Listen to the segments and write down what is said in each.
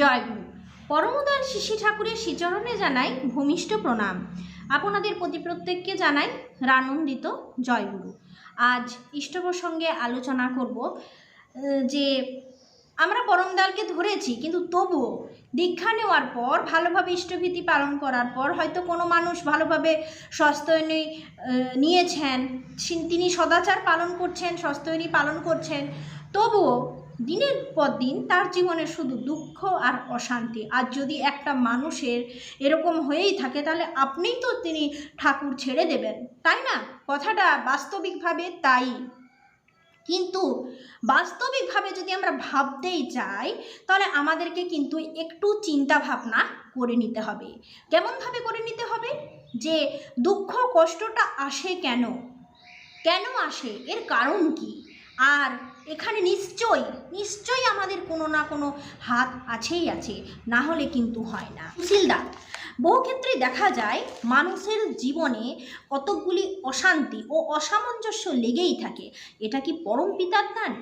জয় গুরু। পরমদার শিশি ঠাকুরের শ্রীচরণে জানাই ভূমিষ্ঠ প্রণাম। আপনাদের প্রতি প্রত্যেককে জানাই রানন্দিত জয়গুরু আজ ইষ্ট প্রসঙ্গে আলোচনা করব যে আমরা পরমদালকে ধরেছি, কিন্তু তবুও দীক্ষা নেওয়ার পর, ভালোভাবে ইষ্টভীতি পালন করার পর, হয়তো কোনো মানুষ ভালোভাবে সস্তয়নী নিয়েছেন তিনি সদাচার পালন করছেন, সস্তয়নী পালন করছেন, তবুও দিনের পর দিন তার জীবনে শুধু দুঃখ আর অশান্তি। আর যদি একটা মানুষের এরকম হয়েই থাকে, তাহলে আপনিই তো তিনি ঠাকুর ছেড়ে দেবেন, তাই না? কথাটা বাস্তবিকভাবে তাই। কিন্তু বাস্তবিকভাবে যদি আমরা ভাবতেই চাই তাহলে আমাদেরকে কিন্তু একটু চিন্তা ভাবনা করে নিতে হবে। কেমনভাবে করে নিতে হবে? যে দুঃখ কষ্টটা আসে কেন? কেন আসে? এর কারণ কি? আর এখানে নিশ্চয়ই নিশ্চয়ই আমাদের কোনো না কোনো হাত আছেই আছে, না হলে কিন্তু হয় না। সুশীলদা, বহু ক্ষেত্রে দেখা যায় মানুষের জীবনে কতকগুলি অশান্তি ও অসামঞ্জস্য লেগেই থাকে। এটা কি পরম পিতার দান?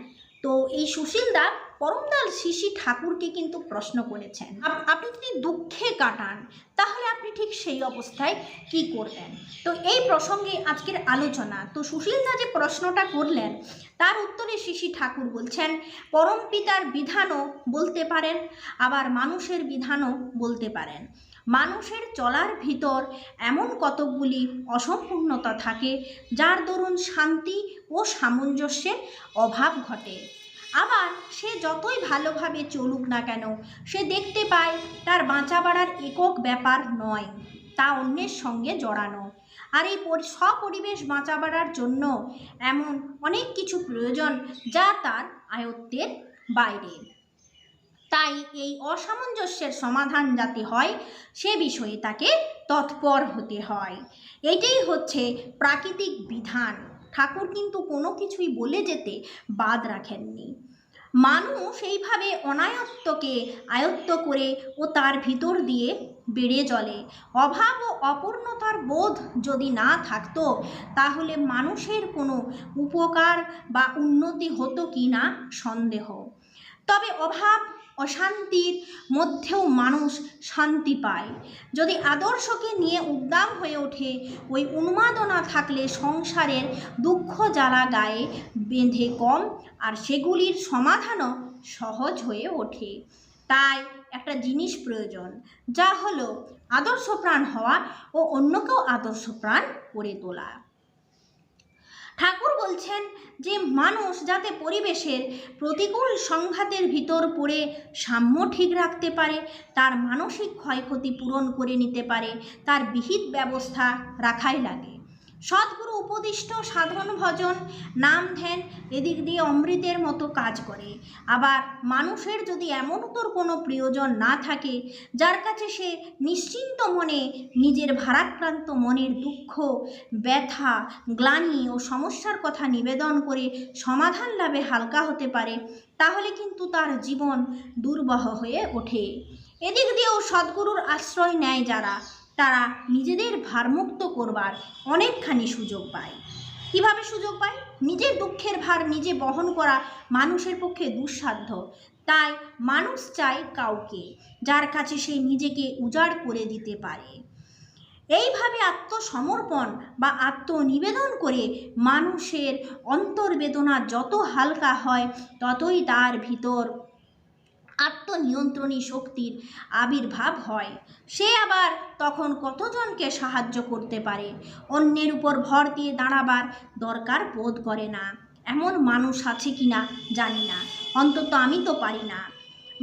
তো এই সুশীলদা পরমদাল শিশি ঠাকুরকে কিন্তু প্রশ্ন করেছেন। আপনি যদি দুঃখে কাটান, তাহলে আপনি ঠিক সেই অবস্থায় কি করবেন? তো এই প্রসঙ্গে আজকের আলোচনা। তো সুশীলদা যে প্রশ্নটা করলেন, তার উত্তরে শিশি ঠাকুর বলছেন, পরম পিতার বিধানও বলতে পারেন, আবার মানুষের বিধানও বলতে পারেন। মানুষের চলার ভিতর এমন কতকগুলি অসম্পূর্ণতা থাকে, যার দরুন শান্তি ও সামঞ্জস্যের অভাব ঘটে। আবার সে যতই ভালোভাবে চলুক না কেন, সে দেখতে পায় তার বাঁচা বাড়ার একক ব্যাপার নয়, তা অন্যের সঙ্গে জড়ানো। আর এই সপরিবেশ বাঁচা বাড়ার জন্য এমন অনেক কিছু প্রয়োজন যা তার আয়ত্তের বাইরে। তাই এই অসামঞ্জস্যের সমাধান যাতে হয়, সে বিষয়ে তাকে তৎপর হতে হয়। এটাই হচ্ছে প্রাকৃতিক বিধান। ঠাকুর কিন্তু কোনো কিছুই বলে যেতে বাদ রাখেননি। মানুষ এইভাবে অনায়ত্তকে আয়ত্ত করে ও তার ভিতর দিয়ে বেড়ে চলে। অভাব ও অপূর্ণতার বোধ যদি না থাকতো, তাহলে মানুষের কোনো উপকার বা উন্নতি হতো কি না সন্দেহ। তবে অভাব অশান্তির মধ্যেও মানুষ শান্তি পায়। যদি আদর্শকে নিয়ে উদ্দাম হয়ে ওঠে, ওই উন্মাদনা থাকলে সংসারের দুঃখ জ্বালা গায়ে বেঁধে কম, আর সেগুলির সমাধানও সহজ হয়ে ওঠে। তাই একটা জিনিস প্রয়োজন, যা হলো আদর্শ প্রাণ হওয়া ও অন্যকেও আদর্শ প্রাণ করে তোলা। ঠাকুর বলছেন যে মানুষ যাতে পরিবেশের প্রতিকূল সংঘাতের ভিতর পড়ে, সাম্য ঠিক রাখতে পারে, তার মানসিক ক্ষয়ক্ষতি পূরণ করে নিতে পারে, তার বিহিত ব্যবস্থা রাখাই লাগে। সদ্গুরু উপদিষ্ট সাধন ভজন, নাম ধ্যান, এদিক দিয়ে অমৃতের মতো কাজ করে। আবার মানুষের যদি এমন তোর কোনো প্রয়োজন না থাকে, যার কাছে সে নিশ্চিন্ত মনে নিজের ভারাক্রান্ত মনের দুঃখ, ব্যথা, গ্লানি ও সমস্যার কথা নিবেদন করে সমাধান লাভে হালকা হতে পারে, তাহলে কিন্তু তার জীবন দুর্বহ হয়ে ওঠে। এদিক দিয়েও সদ্গুরুর আশ্রয় নেয় যারা তারা নিজেদের ভারমুক্ত করবার অনেকখানি সুযোগ পায়। কীভাবে সুযোগ পায়? নিজের দুঃখের ভার নিজে বহন করা মানুষের পক্ষে দুঃসাধ্য। তাই মানুষ চায় কাউকে, যার কাছে সে নিজেকে উজাড় করে দিতে পারে। এইভাবে আত্মসমর্পণ বা আত্মনিবেদন করে মানুষের অন্তর্বেদনা যত হালকা হয়, ততই তার ভিতর আত্মনিয়ন্ত্রণী শক্তির আবির্ভাব হয়। সে আবার তখন কতজনকে সাহায্য করতে পারে? অন্যের উপর ভর দিয়ে দাঁড়াবার দরকার বোধ করে না। এমন মানুষ আছে কি না জানি না। অন্তত আমি তো পারি না।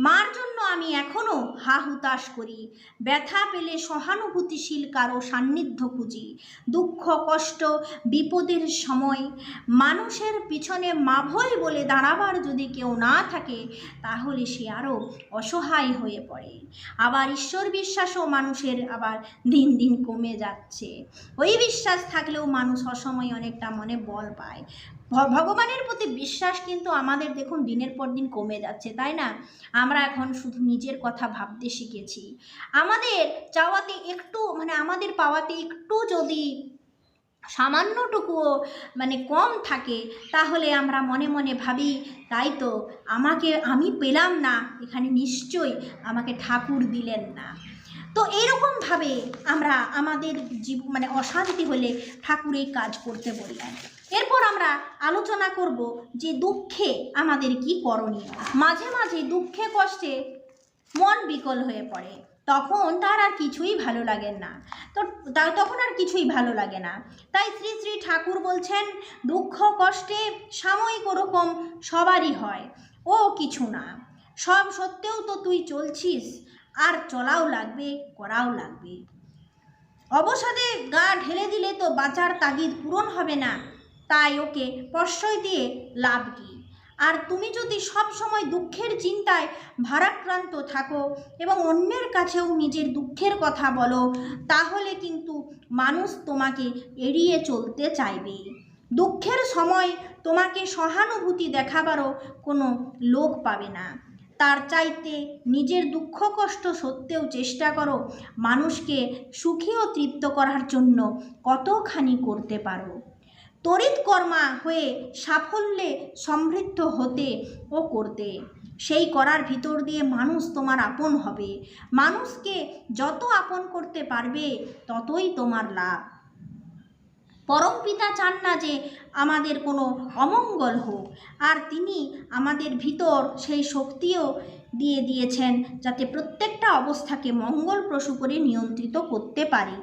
মার জন্য আমি এখনও হা হুতাশ করি। ব্যথা পেলে সহানুভূতিশীল কারও সান্নিধ্য খুঁজি। দুঃখ, কষ্ট, বিপদের সময় মানুষের পিছনে মাভয় বলে দাঁড়াবার যদি কেউ না থাকে, তাহলে সে আরও অসহায় হয়ে পড়ে। আবার ঈশ্বর বিশ্বাসও মানুষের আবার দিন দিন কমে যাচ্ছে। ওই বিশ্বাস থাকলেও মানুষ অসময়ে অনেকটা মনে বল পায়। ভগবানের প্রতি বিশ্বাস কিন্তু আমাদের দেখুন দিনের পর দিন কমে যাচ্ছে, তাই না? আমরা এখন শুধু নিজের কথা ভাবতে শিখেছি। আমাদের চাওয়াতে একটু মানে আমাদের পাওয়াতে একটু যদি সামান্যটুকুও মানে কম থাকে, তাহলে আমরা মনে মনে ভাবি, তাই তো, আমাকে আমি পেলাম না, এখানে নিশ্চয়ই আমাকে ঠাকুর দিলেন না। তো এইরকমভাবে আমরা আমাদের জীব মানে অশান্তি হলে ঠাকুর এই কাজ করতে বললেন। এরপর আমরা আলোচনা করব যে দুঃখে আমাদের কি করণীয়। মাঝে মাঝে দুঃখে কষ্টে মন বিকল হয়ে পড়ে। তখন তার আর কিছুই ভালো লাগে না। তো তখন আর কিছুই ভালো লাগে না। তাই শ্রী শ্রী ঠাকুর বলছেন, দুঃখ, কষ্টে সাময়িক ওরকম সবারই হয়। ও কিছু না। সব সত্ত্বেও তো তুই চলছিস। আর চলাও লাগবে, করাও লাগবে। অবসাদে গা ঢেলে দিলে তো বাঁচার তাগিদ পূরণ হবে না। তাই ওকে প্রশ্রয় দিয়ে লাভ কী? আর তুমি যদি সব সময় দুঃখের চিন্তায় ভারাক্রান্ত থাকো এবং অন্যের কাছেও নিজের দুঃখের কথা বলো, তাহলে কিন্তু মানুষ তোমাকে এড়িয়ে চলতে চাইবে। দুঃখের সময় তোমাকে সহানুভূতি দেখাবারও কোনো লোক পাবে না। তার চাইতে নিজের দুঃখ কষ্ট সত্ত্বেও চেষ্টা করো মানুষকে সুখী ও তৃপ্ত করার জন্য কতখানি করতে পারো। তড়িৎ কর্মা হয়ে সাফল্যে সমৃদ্ধ হতে ও করতে। সেই করার ভিতর দিয়ে মানুষ তোমার আপন হবে। মানুষকে যত আপন করতে পারবে, ততই তোমার লাভ। পরম পিতা চান না যে আমাদের কোনো অমঙ্গল হোক, আর তিনি আমাদের ভিতর সেই শক্তিও দিয়ে দিয়েছেন যাতে প্রত্যেকটা অবস্থাকে মঙ্গলপ্রসূ করে নিয়ন্ত্রিত করতে পারি।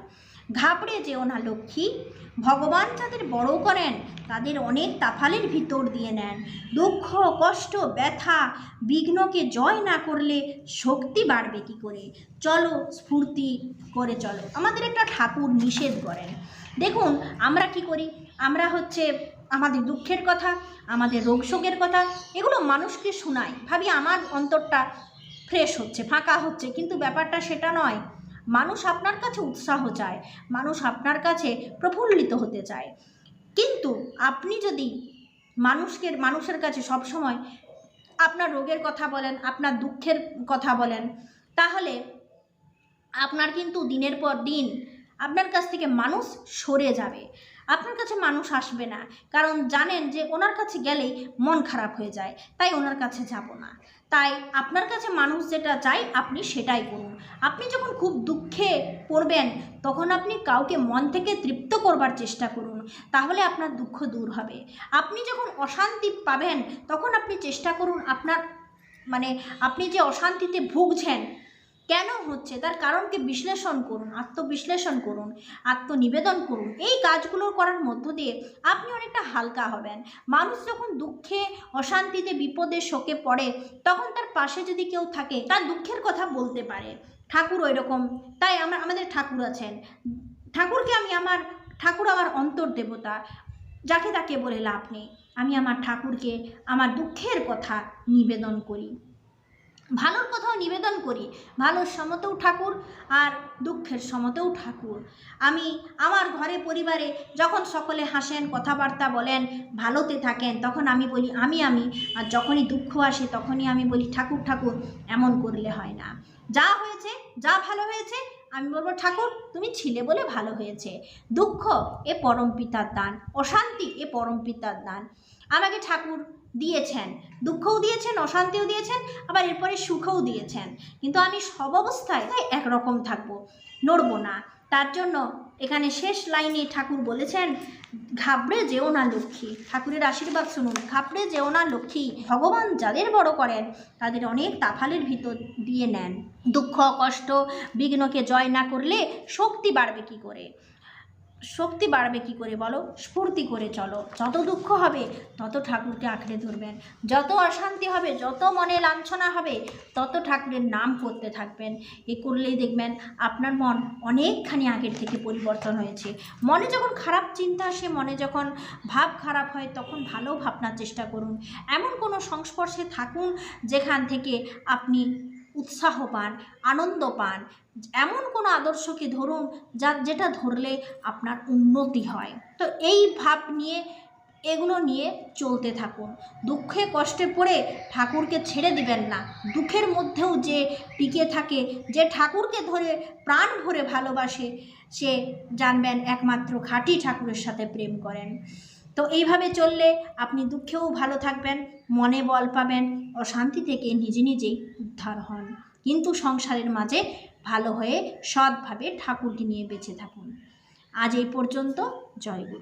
ঘাবড়ে যেও না লক্ষ্মী। ভগবান যাদের বড় করেন, তাদের অনেক তাফালের ভিতর দিয়ে নেন। দুঃখ, কষ্ট, ব্যথা, বিঘ্নকে জয় না করলে শক্তি বাড়বে কি করে? চলো স্ফূর্তি করে চলো। আমাদের একটা ঠাকুর নিষেধ করেন। দেখুন, আমরা কি করি? আমরা হচ্ছে আমাদের দুঃখের কথা, আমাদের রোগ শোকের কথা, এগুলো মানুষকে শোনাই। ভাবি, আমার অন্তরটা ফ্রেশ হচ্ছে, ফাঁকা হচ্ছে। কিন্তু ব্যাপারটা সেটা নয়। মানুষ আপনার কাছে উৎসাহ চায়, মানুষ আপনার কাছে প্রফুল্লিত হতে চায়। কিন্তু আপনি যদি মানুষকে, মানুষের কাছে সবসময় আপনার রোগের কথা বলেন, আপনার দুঃখের কথা বলেন, তাহলে আপনার কিন্তু দিনের পর দিন আপনার কাছ থেকে মানুষ সরে যাবে। আপনার কাছে মানুষ আসবে না। কারণ জানেন যে ওনার কাছে গেলেই মন খারাপ হয়ে যায়, তাই ওনার কাছে যাব না। তাই আপনার কাছে মানুষ যেটা চাই আপনি সেটাই করুন। আপনি যখন খুব দুঃখে পড়বেন, তখন আপনি কাউকে মন থেকে তৃপ্ত করবার চেষ্টা করুন, তাহলে আপনার দুঃখ দূর হবে। আপনি যখন অশান্তি পাবেন, তখন আপনি চেষ্টা করুন আপনার মানে আপনি যে অশান্তিতে ভুগছেন কেন হচ্ছে? তার কারণকে বিশ্লেষণ করুন, আত্মবিশ্লেষণ করুন, আত্মনিবেদন করুন। এই কাজগুলো করার মধ্য দিয়ে আপনি অনেকটা হালকা হবেন। মানুষ যখন দুঃখে, অশান্তিতে, বিপদে, শোকে পড়ে, তখন তার পাশে যদি কেউ থাকে, তার দুঃখের কথা বলতে পারে। ঠাকুর ওই রকম তাই আমার, আমাদের ঠাকুর আছেন। ঠাকুরকে আমি আমার, ঠাকুর আমার অন্তর দেবতা যাকে তাকে বলে লাভ নেই। আমি আমার ঠাকুরকে, আমার দুঃখের কথা নিবেদন করি। ভালোর কথাও নিবেদন করি। ভালোর সমতেও ঠাকুর আর দুঃখের সমতেও ঠাকুর। আমি আমার ঘরে পরিবারে যখন সকলে হাসেন, কথাবার্তা বলেন, ভালোতে থাকেন, তখন আমি বলি, আমি আমি। আর যখনই দুঃখ আসে, তখনই আমি বলি, ঠাকুর ঠাকুর, এমন করলে হয় না। যা হয়েছে, যা ভালো হয়েছে, আমি বলব, ঠাকুর, তুমি ছিলে বলে ভালো হয়েছে। দুঃখ, এ পরম পিতার দান। অশান্তি, এ পরম পিতার দান। আমাকে ঠাকুর দিয়েছেন, দুঃখও দিয়েছেন, অশান্তিও দিয়েছেন, আবার এরপরে সুখও দিয়েছেন। কিন্তু আমি সব অবস্থায় তাই একরকম থাকব, নড়বো না। তার জন্য এখানে শেষ লাইনে ঠাকুর বলেছেন, ঘাবড়ে যেও না লক্ষ্মী। ঠাকুরের আশীর্বাদ শুনুন, ঘাবড়ে যেও না লক্ষ্মী। ভগবান যাদের বড় করেন, তাদের অনেক তাফালের ভিতর দিয়ে নেন। দুঃখ, কষ্ট, বিঘ্নকে জয় না করলে শক্তি বাড়বে কি করে? শক্তি বাড়বে কি করে বলো? স্ফূর্তি করে চলো। যত দুঃখ হবে, তত ঠাকুরকে আঁকড়ে ধরবেন। যত অশান্তি হবে, যত মনে লাঞ্ছনা হবে, তত ঠাকুরের নাম করতে থাকবেন। এ করলেই দেখবেন আপনার মন অনেকখানি আগের থেকে পরিবর্তন হয়েছে। মনে যখন খারাপ চিন্তা আসে, মনে যখন ভাব খারাপ হয়, তখন ভালো ভাবনার চেষ্টা করুন। এমন কোনো সংস্পর্শে থাকুন যেখান থেকে আপনি উৎসাহ পান আনন্দ পান এমন কোনো আদর্শকে ধরুন যা, যেটা ধরলে আপনার উন্নতি হয়? তো এই ভাব নিয়ে, এগুলো নিয়ে চলতে থাকুন। দুঃখে কষ্টে পড়ে ঠাকুরকে ছেড়ে দিবেন না। দুঃখের মধ্যেও যে টিকে থাকে, যে ঠাকুরকে ধরে প্রাণ ভরে ভালোবাসে, সে জানবেন একমাত্র খাঁটি ঠাকুরের সাথে প্রেম করেন। তো এইভাবে চললে আপনি দুঃখেও ভালো থাকবেন, মনে বল পাবেন, অশান্তি থেকে নিজে নিজেই উদ্ধার হন। কিন্তু সংসারের মাঝে ভালো হয়ে সৎভাবে ঠাকুরকে নিয়ে বেঁচে থাকুন। আজ এই পর্যন্ত, জয় গুরু।